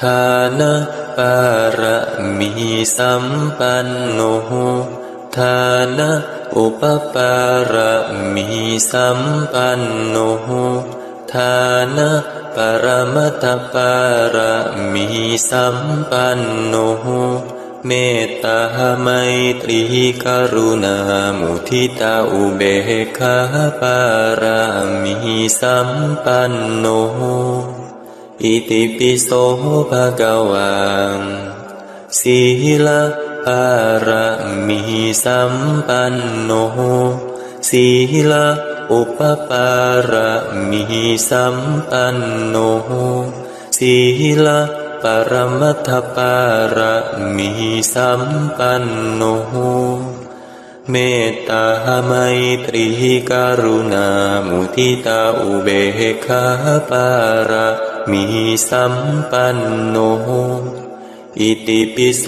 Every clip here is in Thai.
ทานะปารมีสัมปันโนทานะอุปปารมีสัมปันโนทานะปรมัตถปารมีสัมปันโนเมตตาไมตรีกรุณามุทิตาอุเบกขาปารามีสัมปันโน อิติปิโสภะคะวังสีลปารมีสัมปันโนสีลอุปปารมีสัมปันโนสีลปรมัตถปารมีสัมปันโนเมตตาไมตรีกรุณามุทิตาอุเบกขาปาระ มีสัมปันโน อิติปิโส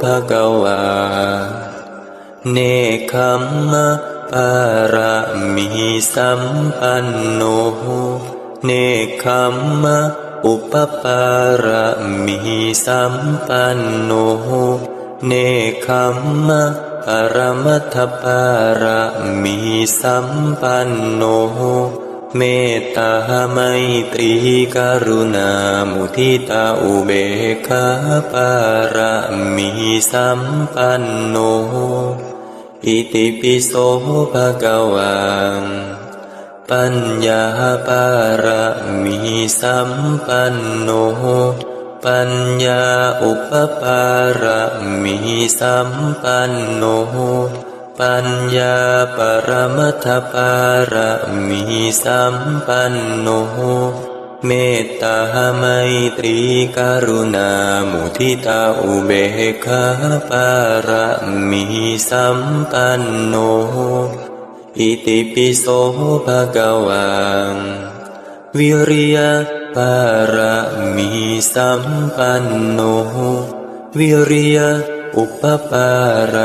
ภะคะวา เนคขมมะปาระมีสัมปันโน เนคขมมะอุปปาระมีสัมปันโน เนคขมมะปรมัตถปาระมีสัมปันโน เมตตาไมตรีกรุณามุทิตาอุเบกขาปารมีสัมปันโน อิติปิโสภะคะวังปัญญาปารมีสัมปันโน ปัญญาอุปปารมีสัมปันโน ปัญญาปรมัตถปารมีสัมปันโนเมตตาไมตรีกรุณามุทิตาอุเบกขาปารมีสัมปันโนอิติปิโสภะคะวังวิริยะปารมีสัมปันโนวิริยะ อุปปาร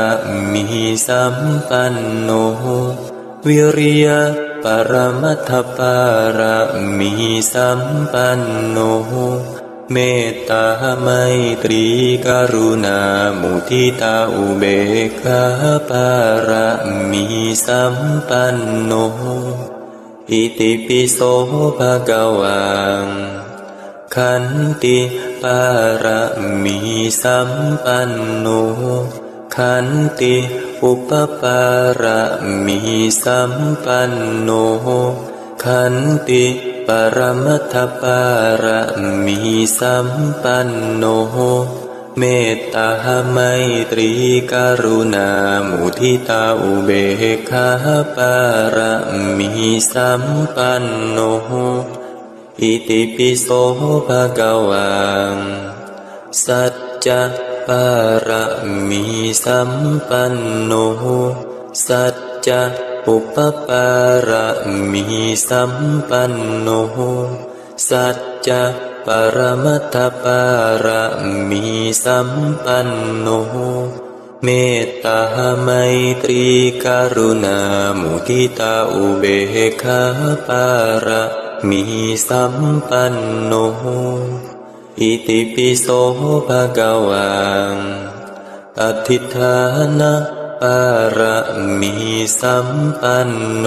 มีสัมปันโน วิริยะปรมัตถปารมีสัมปันโน เมตตาไมตรีกรุณามุทิตาอุเบกขาปารมีสัมปันโน อิติปิโสภะคะวัง ขันติปารมีสัมปันโนขันติอุปปารมีสัมปันโนขันติปรมัตถปารมีสัมปันโนเมตตาไมตรีกรุณามุทิตาอุเบกขาปารมีสัมปันโน อิติปิโสภะคะวังสัจจะปารมีสัมปันโนสัจจะอุปปารมีสัมปันโนสัจจะปรมัตถปารมีสัมปันโนเมตตาไมตรีกรุณามุทิตาอุเบกขาปาระ มีสัมปันโน อิติปิโสภะคะวังอธิฐานะปารมีสัมปันโน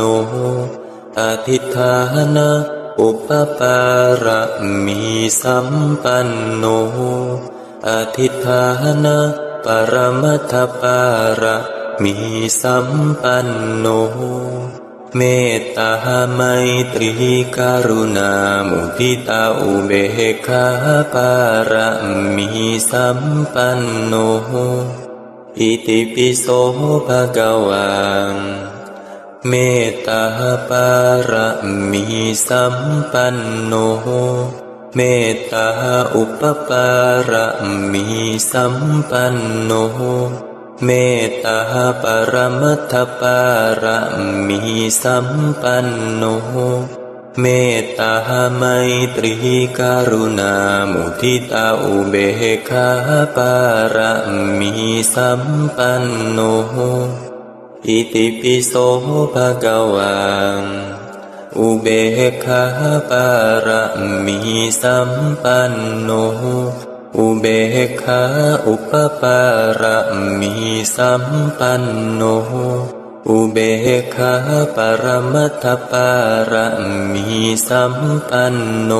อธิฐานะอุปปารมีสัมปันโนอธิฐานะปรมัตถปารมีสัมปันโน เมตตาไมตรีกรุณามุทิตาอุเบกขาปารมีสัมปันโนอิติปิโสภะคะวังเมตตาปารมีสัมปันโนเมตตาอุปปารมีสัมปันโน เมตตาปรมัตถปารมีสัมปันโน เมตตาไมตรีกรุณามุทิตาอุเบกขาปารมีสัมปันโน อิติปิโสภะคะวังอุเบกขาปารมีสัมปันโน อุเบกขาอุปปารมีสัมปันโน อุเบกขาปรมัตถปารมีสัมปันโน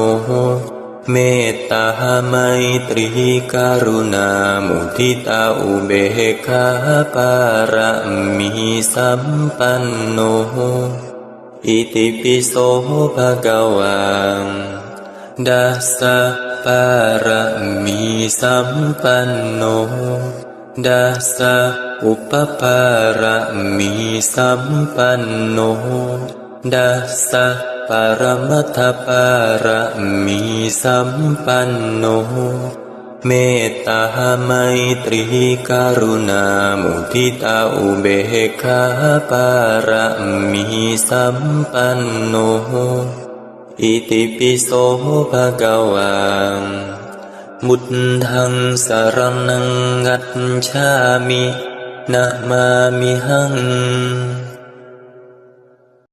เมตตาไมตรีกรุณามุทิตาอุเบกขาปารมีสัมปันโน อิติปิโสภะคะวังดัสสะ ปารมีสัมปันโนดัสะอุปปารมีสัมปันโนดัสสะปรมัตถปารมีสัมปันโน เมตตาไมตรีกรุณามุทิตาอุเบกขาปารมีสัมปันโน อิติปิโสภะกวางมุตทังสารนังกัจฉามินะมามิหัง